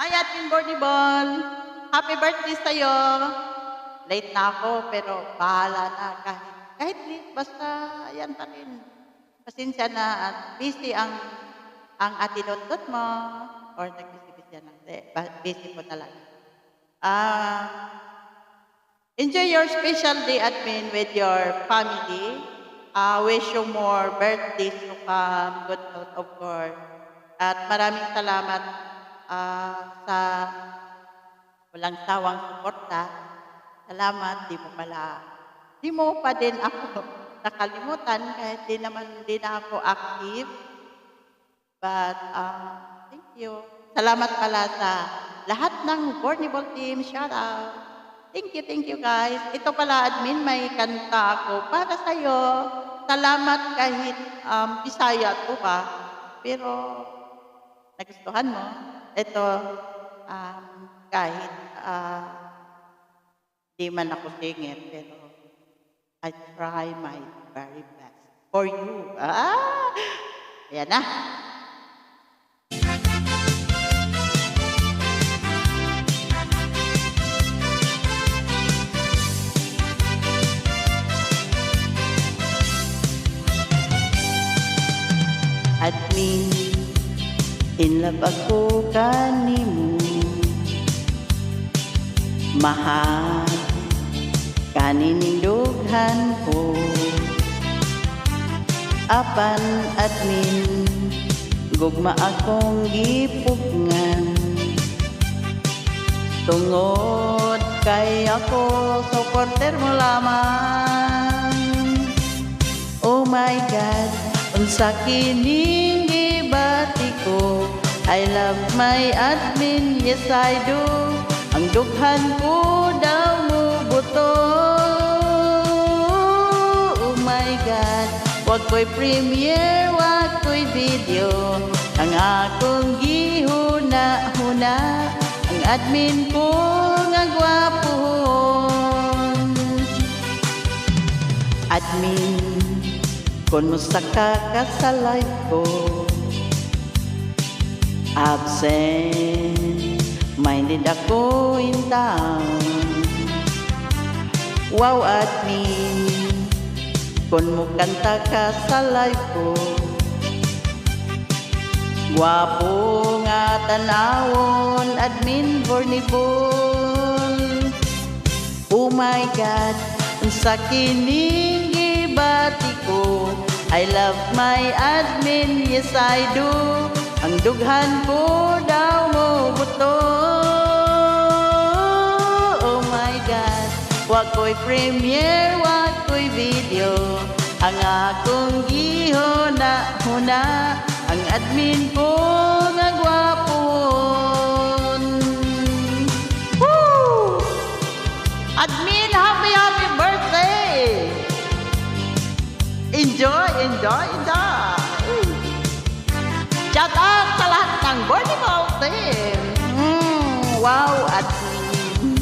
Hi, Admin Borny Ball. Happy birthday sa'yo. Late na ako, pero bahala na kahit, kahit late, basta yan pa rin. Pasensya na at busy ang ang atinundot mo or nagbisibis yan. Hindi, ba- busy po talaga. Ah, enjoy your special day, Admin, with your family. Ah, wish you more birthdays to come, good health, of course. At maraming salamat ah, sa walang sawang suporta. Salamat, di mo pala, di mo pa din ako nakalimutan kahit di naman di na ako active. But ah, thank you. Salamat pala sa lahat ng Bornable team. Shout out. Thank you, thank you guys. Ito pala admin, may kanta ako para sa'yo. Salamat kahit um, Bisaya to pa. Pero nagustuhan mo. Ito, um, kahit ah, di man ako singer, pero I try my very best for you. Ah! Ayan na. Admin, in love ako kanimo. Mahal kanining dughan ko. Apan admin, gugma akong gipugngan. Tungod kay ako, supporter mo lamang. Oh my God, unsa kining gibati ko. I love my admin, yes I do. Ang dughan ko daw mo buto Oh my God, wag ko'y premiere, wag ko'y video. Ang akong gihuna-huna Ang admin ko nga gwapon Admin, kung musta ka ka sa life ko Absent, minded ako in town Wow, admin, kung mo kanta ka sa life ko Gwapo nga tanawon, admin bornibol Oh my God, unsa kining gibati ko. I love my admin, yes I do Ang dughan ko daw mo buto Oh my God, wag ko'y premiere, wag ko'y video Ang akong gihuna-huna Ang admin ko nga gwapon Woo! Admin, happy, happy birthday! Enjoy, enjoy, enjoy! Shout out sa lahat ng Borneo team! Mm, wow, admin!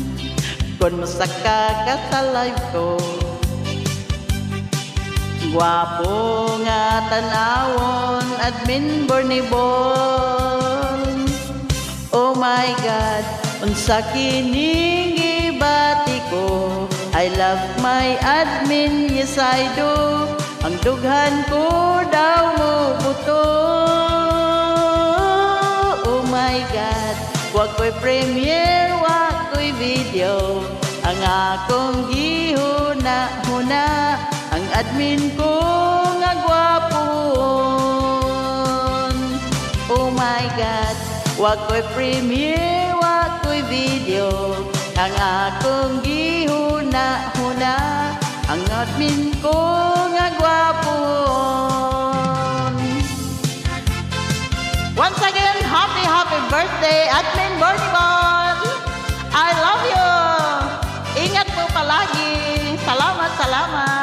Kung masaka ka sa live ko, Gwapo nga tanawon, admin Bornibon. Oh my God, unsa kining gibati ko I love my admin, yes I do Ang dughan ko daw mo buto God, wag ko'y premiere, wag ko'y video. Ang akong gihuna-huna Ang admin ko nga gwapon Oh my God, wag ko'y premiere, wag ko'y video. Ang akong gihuna-huna Ang admin ko nga gwapon Once again, happy, happy birthday, Admin Bonibon! I love you! Ingat po palagi! Salamat, salamat!